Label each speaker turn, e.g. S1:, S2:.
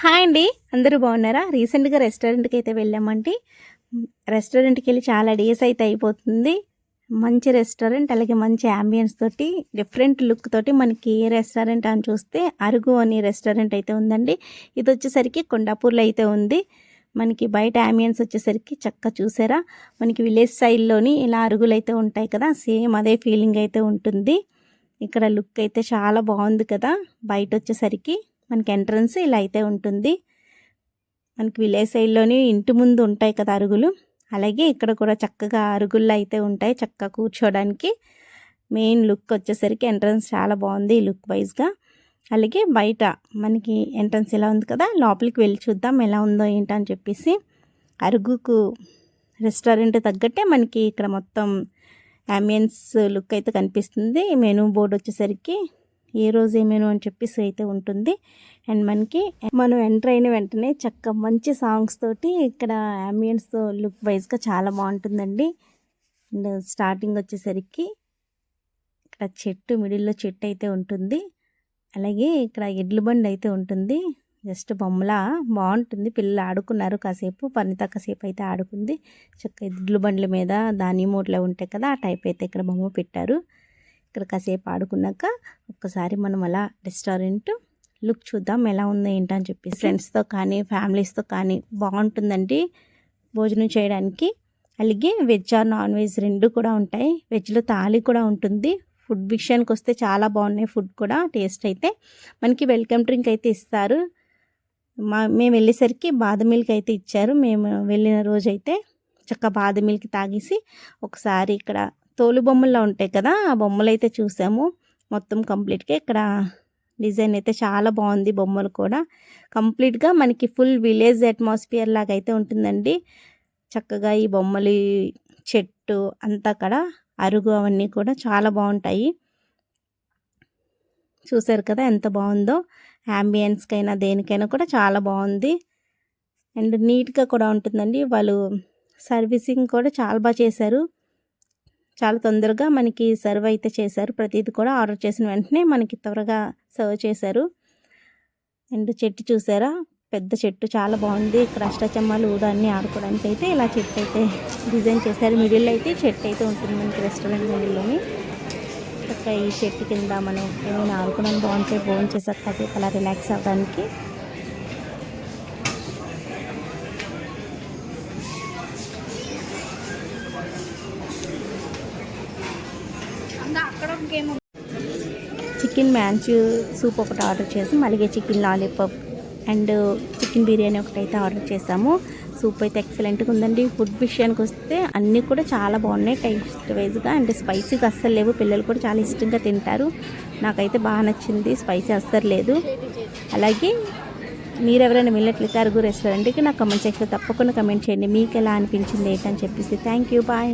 S1: Hi అండి. అందరూ బాగున్నారా? రీసెంట్గా రెస్టారెంట్కి అయితే వెళ్ళామండి. రెస్టారెంట్కి వెళ్ళి చాలా డేస్ అయితే అయిపోతుంది. మంచి రెస్టారెంట్ అలాగే మంచి అంబియన్స్ తోటి డిఫరెంట్ లుక్ తోటి మనకి ఏ రెస్టారెంట్ అని చూస్తే అరుగు అని రెస్టారెంట్ అయితే ఉందండి. ఇది వచ్చేసరికి కొండాపూర్లో అయితే ఉంది. మనకి బయట అంబియన్స్ వచ్చేసరికి చక్క చూసారా? మనకి విలేజ్ స్టైల్లోని ఇలా అరుగులు అయితే ఉంటాయి కదా సేమ్ అదే ఫీలింగ్ అయితే ఉంటుంది. ఇక్కడ లుక్ అయితే చాలా బాగుంది కదా బయట వచ్చేసరికి. మనకి ఎంట్రన్స్ ఇలా అయితే ఉంటుంది. మనకి విలేజ్ సైడ్లోని ఇంటి ముందు ఉంటాయి కదా అరుగులు. అలాగే ఇక్కడ కూడా చక్కగా అరుగుల్లో అయితే ఉంటాయి. చక్కగా కూర్చోవడానికి మెయిన్ లుక్ వచ్చేసరికి ఎంట్రన్స్ చాలా బాగుంది లుక్ వైజ్గా అలాగే బయట మనకి ఎంట్రన్స్ ఎలా ఉంది కదా లోపలికి వెళ్ళి చూద్దాం ఎలా ఉందో ఏంటని చెప్పేసి. అరుగుకు రెస్టారెంట్ తగ్గట్టే మనకి ఇక్కడ మొత్తం అంబియన్స్ లుక్ అయితే కనిపిస్తుంది. మెనూ బోర్డు వచ్చేసరికి ఏ రోజు ఏ అని చెప్పేసి అయితే ఉంటుంది. అండ్ మనకి మనం ఎంటర్ అయిన వెంటనే చక్క మంచి సాంగ్స్ తోటి ఇక్కడ అంబియన్స్ లుక్ వైజ్గా చాలా బాగుంటుందండి. అండ్ స్టార్టింగ్ వచ్చేసరికి ఇక్కడ చెట్టు మిడిల్లో చెట్టు అయితే ఉంటుంది. అలాగే ఇక్కడ ఎడ్ల బండి అయితే ఉంటుంది. జస్ట్ బొమ్మలా బాగుంటుంది. పిల్లలు ఆడుకున్నారు కాసేపు పని కాసేపు అయితే ఆడుకుంది. చక్క ఎడ్ల బండ్ల మీద దాని మూటలో ఉంటాయి కదా ఆ టైప్ అయితే ఇక్కడ బొమ్మ పెట్టారు. ఇక్కడ కాసేపు ఆడుకున్నాక ఒక్కసారి మనం అలా రెస్టారెంట్ లుక్ చూద్దాం ఎలా ఉందో ఏంటని చెప్పి ఫ్రెండ్స్తో కానీ ఫ్యామిలీస్తో కానీ బాగుంటుందండి భోజనం చేయడానికి. అలాగే వెజ్ ఆర్ నాన్ వెజ్ రెండు కూడా ఉంటాయి. వెజ్లో తాళి కూడా ఉంటుంది. ఫుడ్ విషయానికి వస్తే చాలా బాగున్నాయి ఫుడ్ కూడా టేస్ట్ అయితే. మనకి వెల్కమ్ డ్రింక్ అయితే ఇస్తారు. మా మేము వెళ్ళేసరికి బాదం మిల్క్ అయితే ఇచ్చారు. మేము వెళ్ళిన రోజు అయితే చక్క బాదం మిల్క్ తాగేసి ఒకసారి ఇక్కడ తోలు బొమ్మల్లో ఉంటాయి కదా ఆ బొమ్మలు అయితే చూసాము. మొత్తం కంప్లీట్గా ఇక్కడ డిజైన్ అయితే చాలా బాగుంది బొమ్మలు కూడా. కంప్లీట్గా మనకి ఫుల్ విలేజ్ అట్మాస్ఫియర్ లాగా అయితే ఉంటుందండి. చక్కగా ఈ బొమ్మలు చెట్టు అంతా అక్కడ అరుగు అవన్నీ కూడా చాలా బాగుంటాయి. చూసారు కదా ఎంత బాగుందో అంబియన్స్కైనా దేనికైనా కూడా చాలా బాగుంది. అండ్ నీట్గా కూడా ఉంటుందండి వాళ్ళు సర్వీసింగ్ కూడా చాలా బాగా చేశారు. చాలా తొందరగా మనకి సర్వ్ అయితే చేశారు. ప్రతిదీ కూడా ఆర్డర్ చేసిన వెంటనే మనకి త్వరగా సర్వ్ చేశారు. అండ్ చెట్టు చూసారా? పెద్ద చెట్టు చాలా బాగుంది. ఇక్కడ అష్టాచమ్మాలు ఊడ అన్నీ ఆడుకోవడానికి అయితే ఇలా చెట్టు అయితే డిజైన్ చేశారు. మిడిల్ అయితే చెట్టు అయితే ఉంటుంది మనకి రెస్టారెంట్ మిడిల్లోని ఇక్కడ ఈ చెట్టు కింద మనం ఏమైనా ఆడుకోవడానికి బాగుంటే భోజనం చేసాక కాసేపు అలా రిలాక్స్ అవ్వడానికి చికెన్ మ్యాంచూ సూప్ ఒకటి ఆర్డర్ చేసి. అలాగే chicken lollipop and chicken biryani ఒకటి అయితే ఆర్డర్ చేసాము. సూప్ అయితే ఎక్సలెంట్గా ఉందండి. ఫుడ్ విషయానికి వస్తే అన్నీ కూడా చాలా బాగున్నాయి టేస్ట్ వైజ్గా అండ్ స్పైసీగా అస్సలు లేవు. పిల్లలు కూడా చాలా ఇష్టంగా తింటారు. నాకైతే బాగా నచ్చింది. స్పైసీ అస్సలు లేదు. అలాగే మీరు ఎవరైనా వెళ్ళినట్లయితే అరుగు రెస్టారెంట్కి నాకు కమెంట్ సెక్షన్లో తప్పకుండా కమెంట్ చేయండి. మీకు ఎలా అనిపించింది ఏంటని చెప్పేసి. Thank you bye